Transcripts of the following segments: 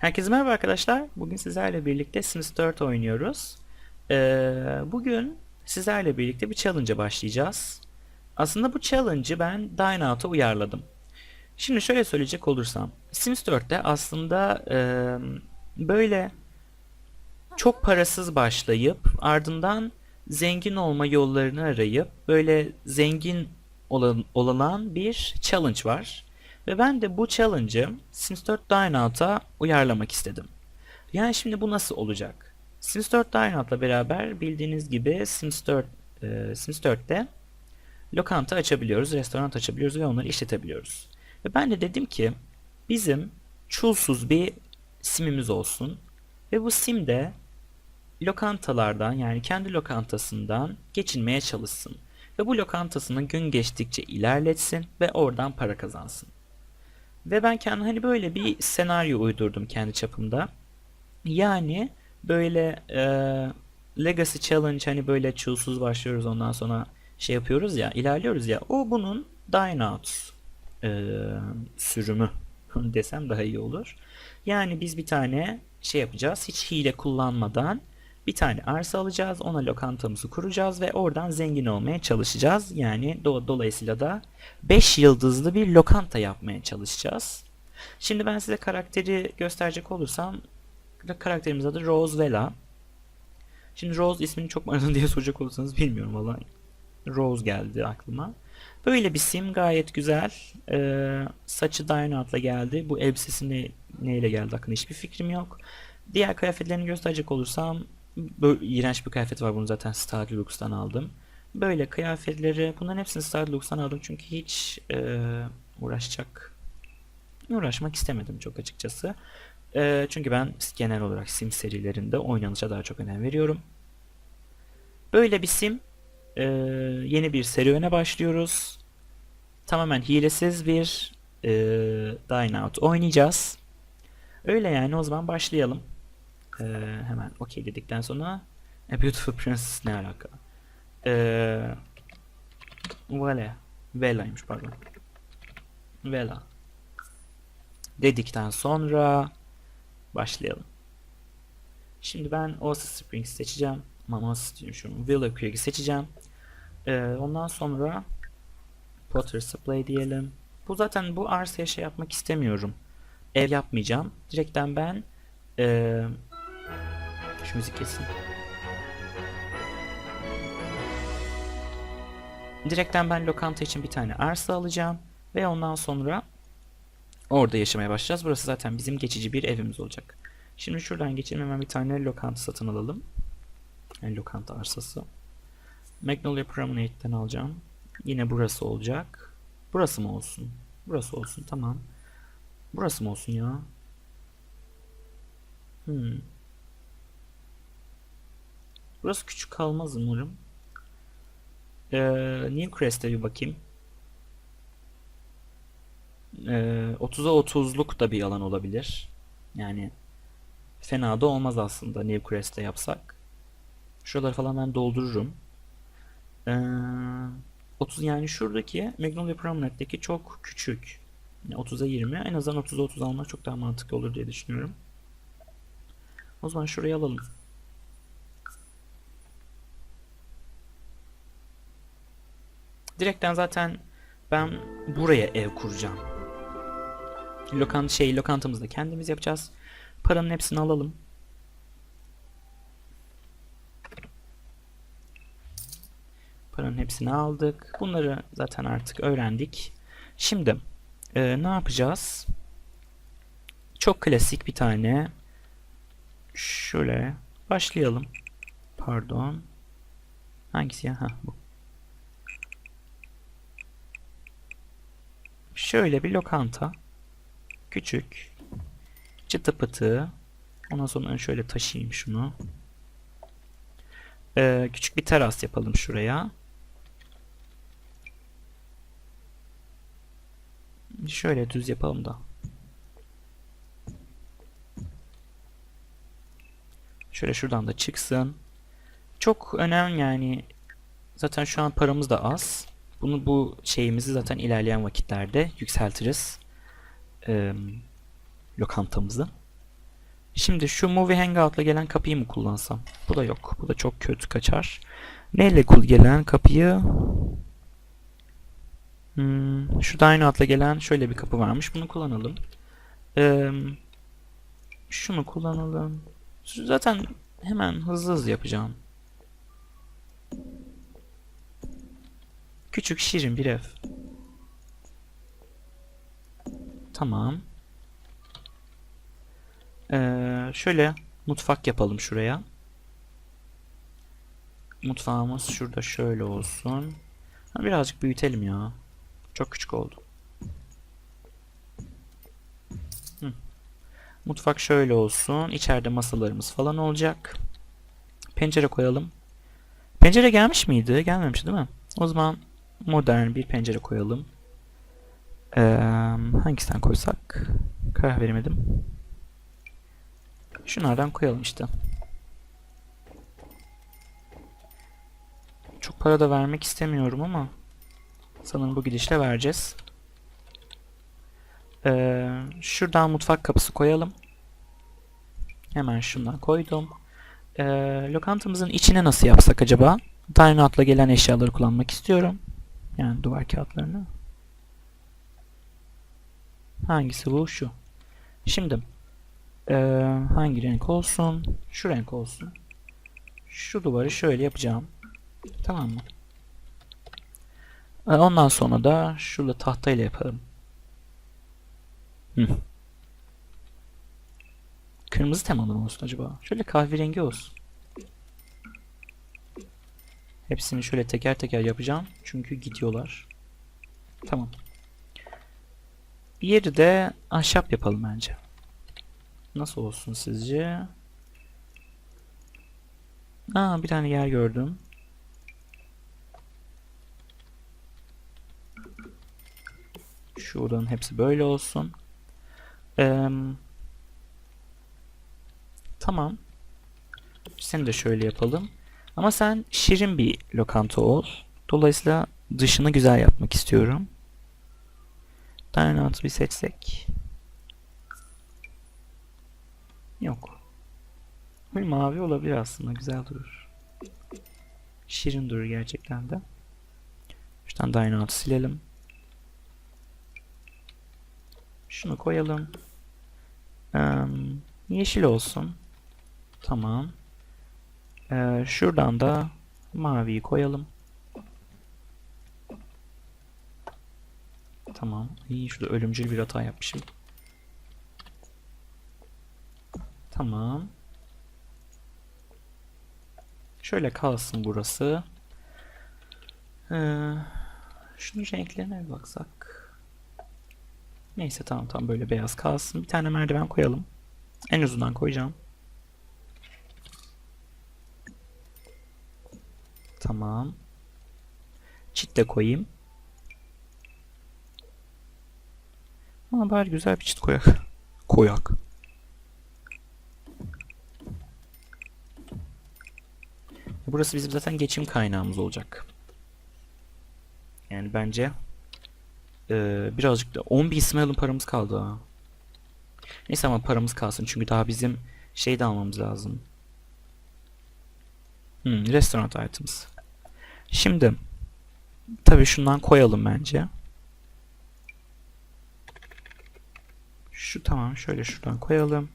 Herkese merhaba arkadaşlar. Bugün sizlerle birlikte Sims 4 oynuyoruz. Ee, bugün sizlerle birlikte bir challenge'a başlayacağız. Aslında bu challenge'ı ben Dynout'a uyarladım. Şimdi şöyle söyleyecek olursam. Sims 4'te aslında e, böyle çok parasız başlayıp ardından zengin olma yollarını arayıp böyle zengin olan, olan bir challenge var. Ve ben de bu challenge'ı Sims 4 Dynout'a uyarlamak istedim. Yani şimdi bu nasıl olacak? Sims 4 Dynout'la beraber bildiğiniz gibi Sims 4 e, Sims 4'te lokanta açabiliyoruz, restoran açabiliyoruz ve onları işletebiliyoruz. Ve ben de dedim ki bizim çulsuz bir simimiz olsun ve bu sim de lokantalardan yani kendi lokantasından geçinmeye çalışsın. Ve bu lokantasını gün geçtikçe ilerletsin ve oradan para kazansın. Ve ben kendi hani böyle bir senaryo uydurdum kendi çapımda. Yani böyle e, Legacy Challenge hani böyle çulsuz başlıyoruz ondan sonra şey yapıyoruz ya ilerliyoruz ya o bunun Dynout e, sürümü desem daha iyi olur. Yani biz bir tane şey yapacağız hiç hile kullanmadan bir tane arsa alacağız ona lokantamızı kuracağız ve oradan zengin olmaya çalışacağız. Yani do dolayısıyla da 5 yıldızlı bir lokanta yapmaya çalışacağız. Şimdi ben size karakteri gösterecek olursam karakterimiz adı Rose Vela. Şimdi Rose ismini çok mu diye soracak olursanız bilmiyorum valla. Rose geldi aklıma. Böyle bir sim gayet güzel. Ee, saçı Dynout'la geldi. Bu elbisesi ne, neyle geldi hakkında hiçbir fikrim yok. Diğer kıyafetlerini gösterecek olursam böyle iğrenç bir kıyafet var bunu zaten Star Deluxe'dan aldım. Böyle kıyafetleri bunların hepsini Star Deluxe'dan aldım çünkü hiç e, uğraşacak uğraşmak istemedim çok açıkçası. E, çünkü ben genel olarak sim serilerinde oynanışa daha çok önem veriyorum. Böyle bir sim e, yeni bir serüvene başlıyoruz. Tamamen hilesiz bir e, Dynout oynayacağız. Öyle yani o zaman başlayalım. Ee, hemen okey dedikten sonra A Beautiful Princess ne alaka? Ee, Vela. Vela'ymış pardon. Vela. Dedikten sonra başlayalım. Şimdi ben Oasis Springs seçeceğim. Oasis diyorum şu. Willow Creek'i seçeceğim. Ee, ondan sonra Potter Supply diyelim. Bu zaten bu arsaya şey yapmak istemiyorum. Ev yapmayacağım. Direkten ben ee, şu müzik kesin. Direkten ben lokanta için bir tane arsa alacağım. Ve ondan sonra orada yaşamaya başlayacağız. Burası zaten bizim geçici bir evimiz olacak. Şimdi şuradan geçelim hemen bir tane lokanta satın alalım. Yani lokanta arsası. Magnolia Promenade'den alacağım. Yine burası olacak. Burası mı olsun? Burası olsun tamam. Burası mı olsun ya? Hmm. Burası küçük kalmaz umarım. Ee, Newcrest'e bir bakayım. Ee, 30'a 30'luk da bir alan olabilir. Yani fena da olmaz aslında Newcrest'te yapsak. Şuraları falan ben doldururum. Ee, 30 yani şuradaki Magnolia Promenade'deki çok küçük. Yani 30'a 20. En azından 30'a 30 almak çok daha mantıklı olur diye düşünüyorum. O zaman şurayı alalım. Direkten zaten ben buraya ev kuracağım. Lokant şey lokantamızda kendimiz yapacağız. Paranın hepsini alalım. Paranın hepsini aldık. Bunları zaten artık öğrendik. Şimdi e, ne yapacağız? Çok klasik bir tane şöyle başlayalım. Pardon. Hangisi ya? Ha bu. Şöyle bir lokanta. Küçük. Çıtı pıtı. Ondan sonra şöyle taşıyayım şunu. Ee, küçük bir teras yapalım şuraya. Şöyle düz yapalım da. Şöyle şuradan da çıksın. Çok önemli yani. Zaten şu an paramız da az. Bunu bu şeyimizi zaten ilerleyen vakitlerde yükseltiriz. Ee, lokantamızı. Şimdi şu Movie Hangout'la gelen kapıyı mı kullansam? Bu da yok. Bu da çok kötü kaçar. Neyle kul gelen kapıyı? Hmm, şu Dynout'la gelen şöyle bir kapı varmış. Bunu kullanalım. Ee, şunu kullanalım. Zaten hemen hızlı hızlı yapacağım. Küçük şirin bir ev. Tamam. Ee, şöyle mutfak yapalım şuraya. Mutfağımız şurada şöyle olsun. Birazcık büyütelim ya. Çok küçük oldu. Hı. Mutfak şöyle olsun. İçeride masalarımız falan olacak. Pencere koyalım. Pencere gelmiş miydi? Gelmemiş değil mi? O zaman modern bir pencere koyalım. Ee, hangisinden koysak? Karar veremedim. Şunlardan koyalım işte. Çok para da vermek istemiyorum ama sanırım bu gidişle vereceğiz. Ee, şuradan mutfak kapısı koyalım. Hemen şundan koydum. Ee, lokantamızın içine nasıl yapsak acaba? Dynout'la gelen eşyaları kullanmak istiyorum. Yani duvar kağıtlarını. Hangisi bu? Şu. Şimdi ee, hangi renk olsun? Şu renk olsun. Şu duvarı şöyle yapacağım. Tamam mı? Ee, ondan sonra da şurada tahtayla yapalım. Hı. Kırmızı temalı mı olsun acaba? Şöyle kahverengi olsun. Hepsini şöyle teker teker yapacağım. Çünkü gidiyorlar. Tamam. Bir de ahşap yapalım bence. Nasıl olsun sizce? Aa bir tane yer gördüm. Şu odanın hepsi böyle olsun. Ee, tamam. Seni de şöyle yapalım. Ama sen şirin bir lokanta ol. Dolayısıyla dışını güzel yapmak istiyorum. Dynamite bir seçsek. Yok. Bir mavi olabilir aslında. Güzel durur. Şirin durur gerçekten de. Şuradan Dynamite'ı silelim. Şunu koyalım. Ee, yeşil olsun. Tamam. Ee, şuradan da maviyi koyalım. Tamam. İyi şurada ölümcül bir hata yapmışım. Tamam. Şöyle kalsın burası. Ee, şunun renklerine bir baksak. Neyse tamam tamam böyle beyaz kalsın. Bir tane merdiven koyalım. En uzundan koyacağım. Tamam. Çit de koyayım. Ama bari güzel bir çit koyak. Koyak. Burası bizim zaten geçim kaynağımız olacak. Yani bence ee, birazcık da 10 bin İsmail'in paramız kaldı ha. Neyse ama paramız kalsın çünkü daha bizim şey de almamız lazım. Hmm, restaurant items. Şimdi tabii şundan koyalım bence. Şu tamam şöyle şuradan koyalım.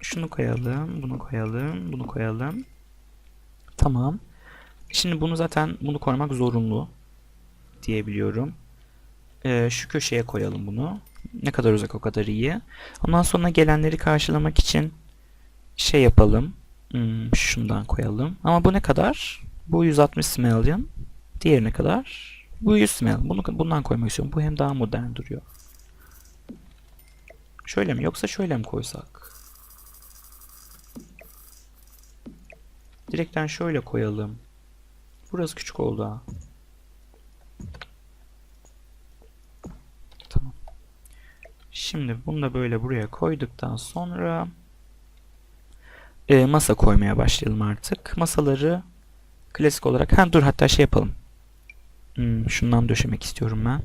Şunu koyalım, bunu koyalım, bunu koyalım. Tamam. Şimdi bunu zaten bunu koymak zorunlu diyebiliyorum. Ee, şu köşeye koyalım bunu. Ne kadar uzak o kadar iyi. Ondan sonra gelenleri karşılamak için şey yapalım. Hmm, şundan koyalım. Ama bu ne kadar? Bu 160 smellion. Diğeri ne kadar? Bu 100 smellion. Bunu, bundan koymak istiyorum. Bu hem daha modern duruyor. Şöyle mi? Yoksa şöyle mi koysak? Direkten şöyle koyalım. Burası küçük oldu ha. Tamam. Şimdi bunu da böyle buraya koyduktan sonra e, masa koymaya başlayalım artık. Masaları klasik olarak ha dur hatta şey yapalım. Hmm, şundan döşemek istiyorum ben.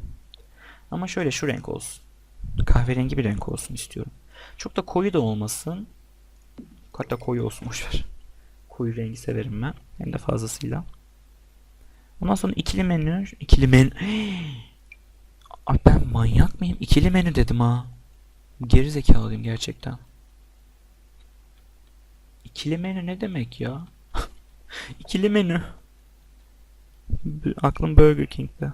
Ama şöyle şu renk olsun. Kahverengi bir renk olsun istiyorum. Çok da koyu da olmasın. Hatta koyu olsun boşver. Koyu rengi severim ben. Hem de fazlasıyla. Ondan sonra ikili menü. ikili menü. Ay ben manyak mıyım? İkili menü dedim ha. Geri zekalıyım gerçekten. İkili menü ne demek ya? İkili menü. Aklım Burger King'de.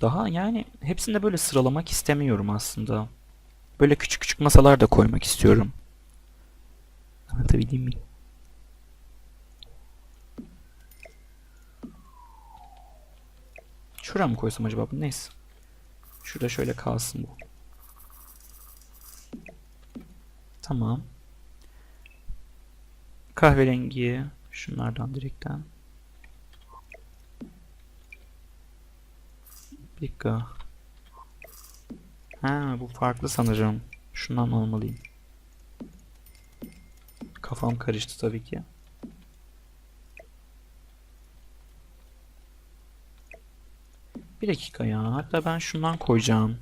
Daha yani hepsini de böyle sıralamak istemiyorum aslında. Böyle küçük küçük masalar da koymak istiyorum. Anlatabildim mi? Şuraya mı koysam acaba? Neyse. Şurada şöyle kalsın bu. Tamam. Kahverengi şunlardan direkten. Bir. Ha bu farklı sanırım. Şundan almalıyım. Kafam karıştı tabii ki. Bir dakika ya. Hatta ben şundan koyacağım.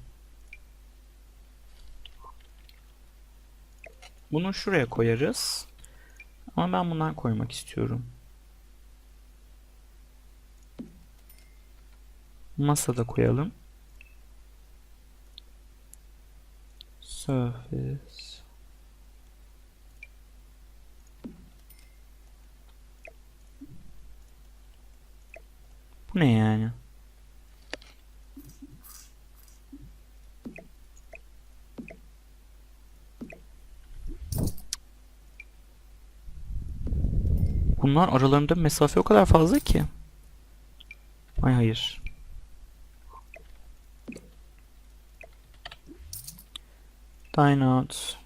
Bunu şuraya koyarız. Ama ben bundan koymak istiyorum. Masada koyalım. Surface. Bu ne yani? Bunlar aralarında mesafe o kadar fazla ki. Ay hayır. Dine out.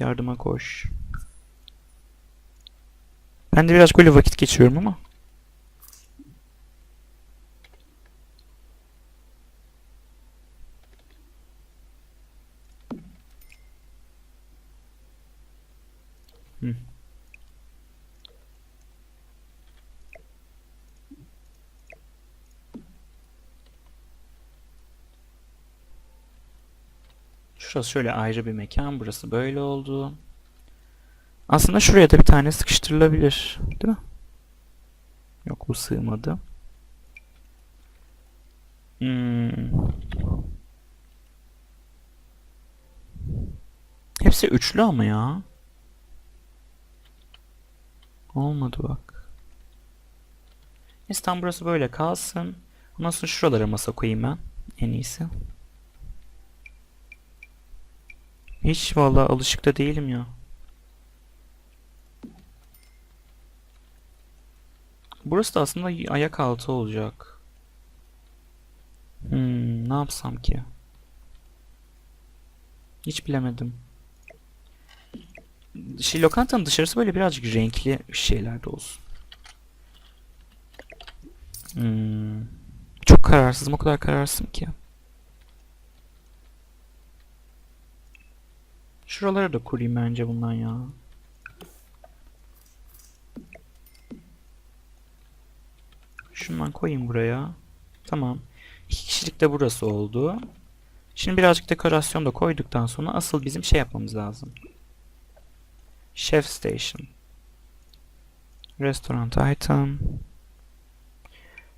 Yardıma koş. Ben de biraz böyle vakit geçiyorum ama. Şurası şöyle ayrı bir mekan. Burası böyle oldu. Aslında şuraya da bir tane sıkıştırılabilir. Değil mi? Yok bu sığmadı. Hmm. Hepsi üçlü ama ya. Olmadı bak. Neyse tam burası böyle kalsın. Ondan sonra şuralara masa koyayım ben. En iyisi. Hiç vallahi alışık da değilim ya. Burası da aslında ayak altı olacak. Hmm, ne yapsam ki? Hiç bilemedim. Şey, lokantanın dışarısı böyle birazcık renkli şeyler de olsun. Hmm, çok kararsızım, o kadar kararsızım ki. Şuraları da kurayım bence bundan ya. Şundan koyayım buraya. Tamam. İki kişilik de burası oldu. Şimdi birazcık dekorasyon da koyduktan sonra asıl bizim şey yapmamız lazım. Chef Station. Restaurant item.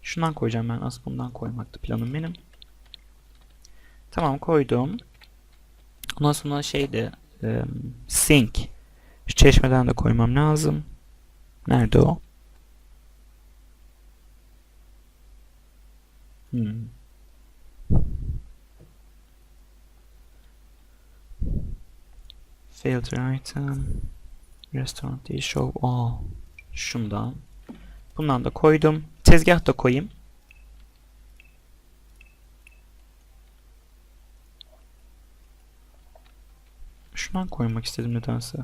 Şundan koyacağım ben. Asıl bundan koymaktı planım benim. Tamam koydum. Ondan sonra şey de e, sink. Şu çeşmeden de koymam lazım. Nerede o? Hmm. Filter item. Restaurant diye show all. Şundan. Bundan da koydum. Tezgah da koyayım. Şundan koymak istedim nedense.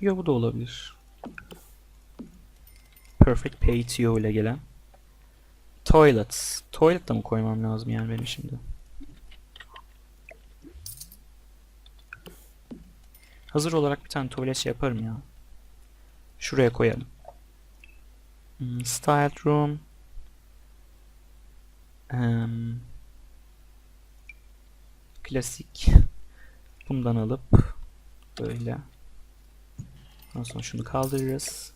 Ya bu da olabilir. Perfect PTO ile gelen. Toilets. Toilet da mı koymam lazım yani benim şimdi? Hazır olarak bir tane tuvalet şey yaparım ya. Şuraya koyalım. Hmm, style room. Um, klasik bundan alıp böyle ondan sonra şunu kaldırırız.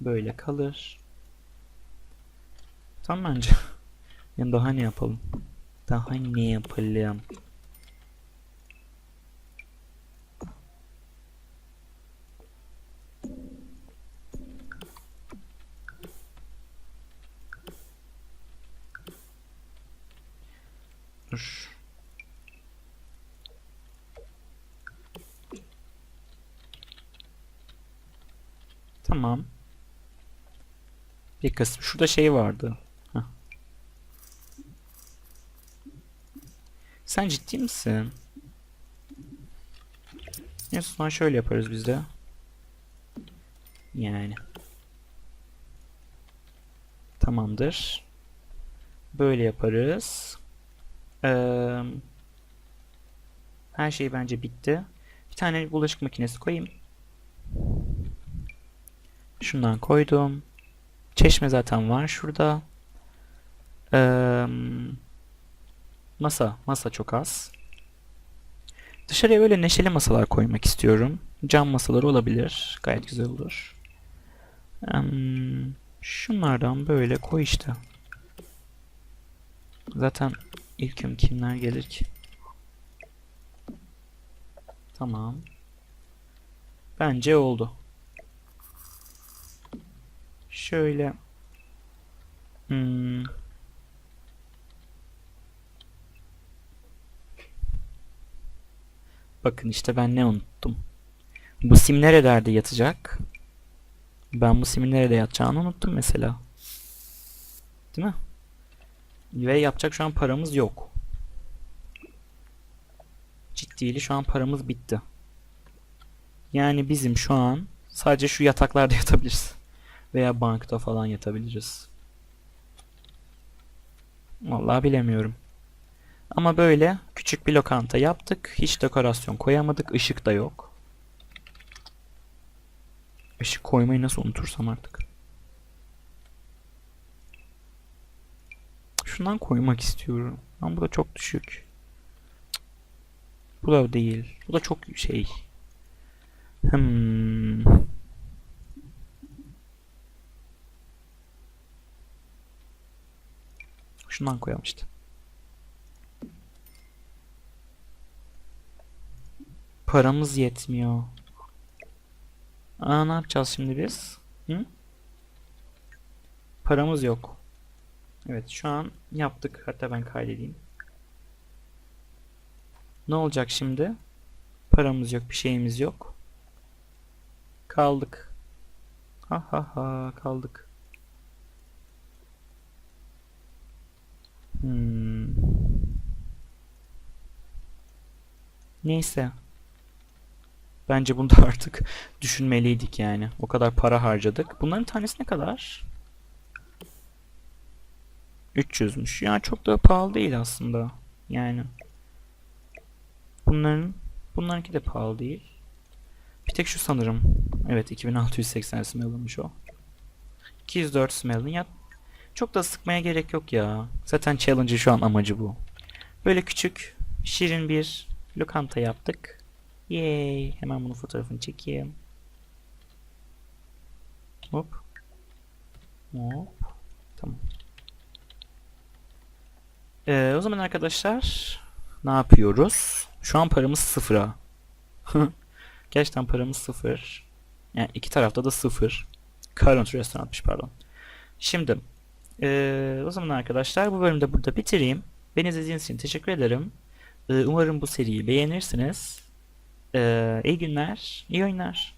Böyle kalır. Tamam bence. Yani daha ne yapalım? Daha ne yapalım? Dur. Tamam. Bir kısmı. Şurada şey vardı. Heh. Sen ciddi misin? Neyse sonra şöyle yaparız biz de. Yani. Tamamdır. Böyle yaparız. Eee, her şey bence bitti. Bir tane bulaşık makinesi koyayım. Şundan koydum. Çeşme zaten var şurada. Eee, masa. Masa çok az. Dışarıya böyle neşeli masalar koymak istiyorum. Cam masaları olabilir. Gayet güzel olur. Em, şunlardan böyle koy işte. Zaten ilküm kimler gelir ki? Tamam. Bence oldu. Şöyle. Hmm. Bakın işte ben ne unuttum. Bu sim nerelerde yatacak? Ben bu simin nerede yatacağını unuttum mesela. Değil mi? Ve yapacak şu an paramız yok. Ciddili şu an paramız bitti. Yani bizim şu an sadece şu yataklarda yatabiliriz. Veya bankta falan yatabiliriz. Vallahi bilemiyorum. Ama böyle küçük bir lokanta yaptık. Hiç dekorasyon koyamadık. Işık da yok. Işık koymayı nasıl unutursam artık. Şundan koymak istiyorum. Ama bu da çok düşük. Bu da değil. Bu da çok şey. Hmm. Şundan koyalım işte. Paramız yetmiyor. Aa ne yapacağız şimdi biz? Hı? Paramız yok. Evet şu an yaptık. Hatta ben kaydedeyim. Ne olacak şimdi? Paramız yok, bir şeyimiz yok. Kaldık. Ha ha ha kaldık. Hmm. Neyse. Bence bunu da artık düşünmeliydik yani. O kadar para harcadık. Bunların tanesi ne kadar? 300'müş. Yani çok da pahalı değil aslında. Yani. Bunların bunlarınki de pahalı değil. Bir tek şu sanırım. Evet 2680 smellinmiş o. 204 smellin ya. Çok da sıkmaya gerek yok ya. Zaten challenge'ı şu an amacı bu. Böyle küçük şirin bir lokanta yaptık. Yay. Hemen bunun fotoğrafını çekeyim. Hop. Hop. Tamam. Ee, o zaman arkadaşlar ne yapıyoruz? Şu an paramız sıfıra. Gerçekten paramız sıfır. Yani iki tarafta da sıfır. Current restoranmış pardon. Şimdi ee, o zaman arkadaşlar bu bölümde burada bitireyim. Beni izlediğiniz için teşekkür ederim. Ee, umarım bu seriyi beğenirsiniz. Ee, iyi günler, iyi oyunlar.